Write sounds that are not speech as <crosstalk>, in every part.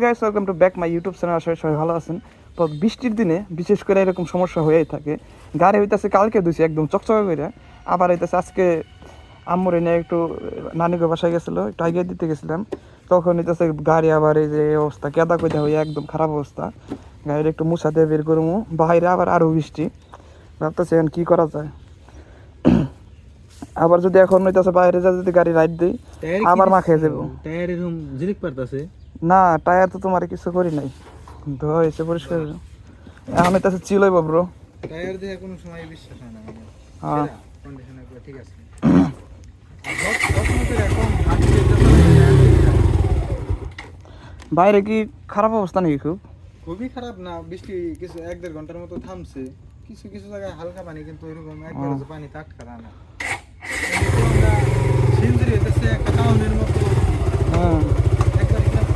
Guys welcome to back my YouTube channel আসলে সবাই ভালো আছেন। তো বৃষ্টির দিনে বিশেষ করে এরকম সমস্যা হয়েই থাকে। গাড়ি হইতেছে কালকে ধুইছি একদম চকচকে করে আবার হইতেছে আজকে আম্মুর এনে একটু নানিকে বাসায় গেছিল একটু আগে দিতে গেছিলাম। তখন হইতেছে গাড়ি আবার এই যে অবস্থা কেদা কইতে হয়ে একদম খারাপ অবস্থা। গাড়ির একটু মুছা দিয়ে বের করব বাইরে আবার আরও বৃষ্টি। ভাবতেছে এখন কী করা যায়। <clears throat> আবার যদি এখন হইতেছে বাইরে যা যদি গাড়ি রাইড দিই আবার মাখিয়ে যাব। টায়ার এরকম জিলিক পারতাছে। না টায়ার তো তোমার কিছু করি নাই। ধোয়া হয়েছে পরিষ্কার। এখন এটা চিলইব ব্রো টায়ার দিয়ে কোনো সময় বিশ্বাস হয় না হ্যাঁ। কন্ডিশন ঠিক আছে। বাইরে কি খারাপ অবস্থা নাকি খুব? খুবই খারাপ না বৃষ্টি কিছু এক দেড় ঘণ্টার মতো থামছে। কিছু কিছু জায়গায় হালকা পানি কিন্তু এরকম একবার পানি আটকা না সিঞ্জুরি হইতেছে একটা টাউনের মতো হ্যাঁ একবার এখানে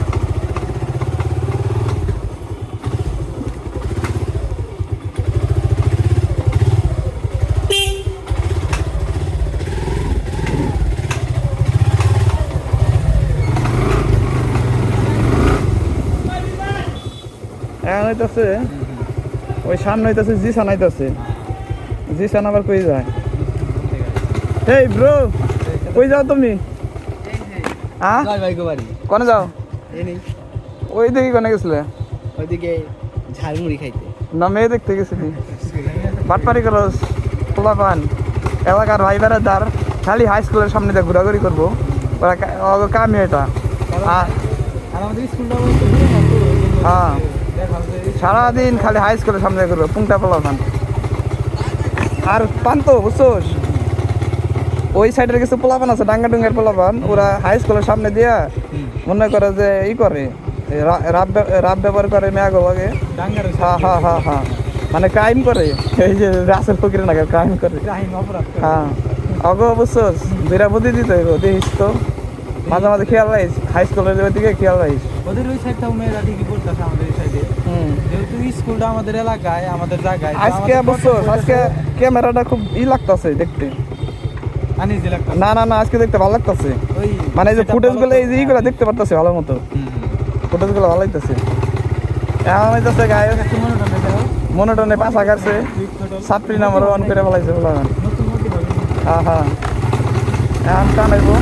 এখন হইতাছে ওই সামনে হইতাছে জিসান আইতাছে জিসান আবার কই যায়? এই ব্রো কই যাও তুমি? হ্যাঁ কোনে যাও? ওই দিকে কোনে গেছিলে? ওইদিকে ঝালমুড়ি খাইতে। না মেয়ে দেখতে গেছিলি বাটপারি করস পোলা পান এলাকার ভাই বেড়াদার খালি হাই স্কুলের সামনে দিয়ে ঘোরাঘুরি করব। ওরা কা- এটা। হ্যাঁ। সারাদিন খালি হাই স্কুলের সামনে ঘুরবো পুংটা পোলা পান আর পান তো বুঝছোস? ওই সাইডের কিছু পোলাপান আছে ডাঙ্গা ডুঙ্গের পোলাপান ওরা হাই স্কুলের সামনে দিয়া মনে করে যে ই করে এই রাব ব্যবহার করে মেয়াগো লাগে। হ্যাঁ হ্যাঁ হ্যাঁ হ্যাঁ মানে ক্রাইম করে এই যে রাসের ফকির নাকি ক্রাইম করে। হ্যাঁ অগ বুঝছোস? দুইটা বুদ্ধি দিতে হইব দেখিস তো। মাঝে মাঝে খেয়াল রাখিস হাই স্কুলের ওইদিকে খেয়াল রাখিস। ওদের ওই সাইডটাও মেয়েরা ঠিকই পড়তেছে আমাদের এই সাইডে যেহেতু স্কুলটা আমাদের এলাকায় আমাদের জায়গায় আজকে আজকে ক্যামেরাটা খুব ই লাগতাছে দেখতে। না না না আজকে দেখতে ভালো লাগতাছে। মানে এই যে ফুটেজ ভালো গুলো এই যে ইগুলো দেখতে পারতাছে ভালো মতো। হুম, হুম। ফুটেজগুলো ভালো লাগতাছে। এখন হইতাছে গায়ে মনে। মনোটনে পাশা কাটছে Click সাতটি নাম্বার অন করে ফেলাইছে। হ্যাঁ। হ্যাঁ এখন টানাইবো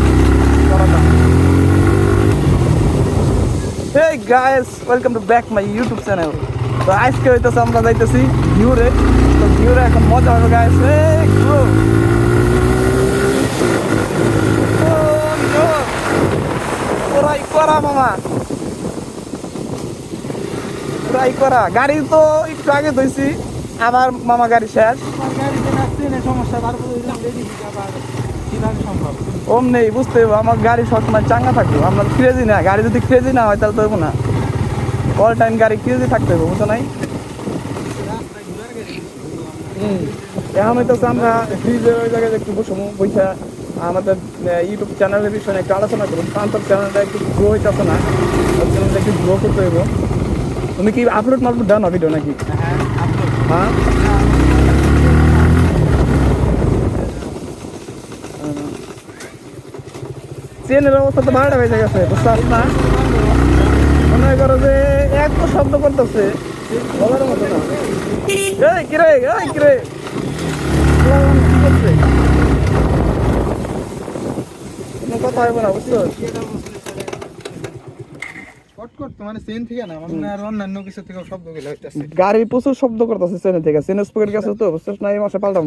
My YouTube channel. তো আজকে হইতেছে আমরা যাইতেছি তো মজা গাইস এই ওরাই করা মামা। করা। গাড়ি তো একটু আগে ধুইছি। আবার মামা গাড়ি শেষ। সমস্যা, ওম নেই বুঝতে হবে আমার গাড়ি সবসময় চাঙ্গা থাকবে। আমরা ক্রেজি না গাড়ি যদি ক্রেজি না হয় তাহলে তো না। অল টাইম গাড়ি ক্রেজি থাকতে হবে বুঝো নাই। এখন হইতেছে আমরা ব্রিজের ওই জায়গায় একটু বসবো বইটা আমাদের ইউটিউব চ্যানেলের বিষয়ে একটু আলোচনা করুন প্রান্তর চ্যানেলটা একটু গ্রো হইতেছে না চ্যানেলটা একটু গ্রো করতে হইব। তুমি কি আপলোড মাপলোড দাও না ভিডিও নাকি? হ্যাঁ, হ্যাঁ? চেনের অবস্থা তো ভাড়া হয়ে গেছে বুঝতে না? মনে করো যে এত শব্দ করতেছে বলার মতো না। এই কিরে এই কিরে কি করছে? কোনো কথা হইব না বুঝছ? কট করতো, মানে চেন থেকে না আমার আর অন্যান্য কিছু থেকে শব্দগুলো গাড়ি প্রচুর শব্দ করতেছে চেনে থেকে চেনের স্পকেট গেছে তো বুঝছিস না? এই মাসে পাল্টাম।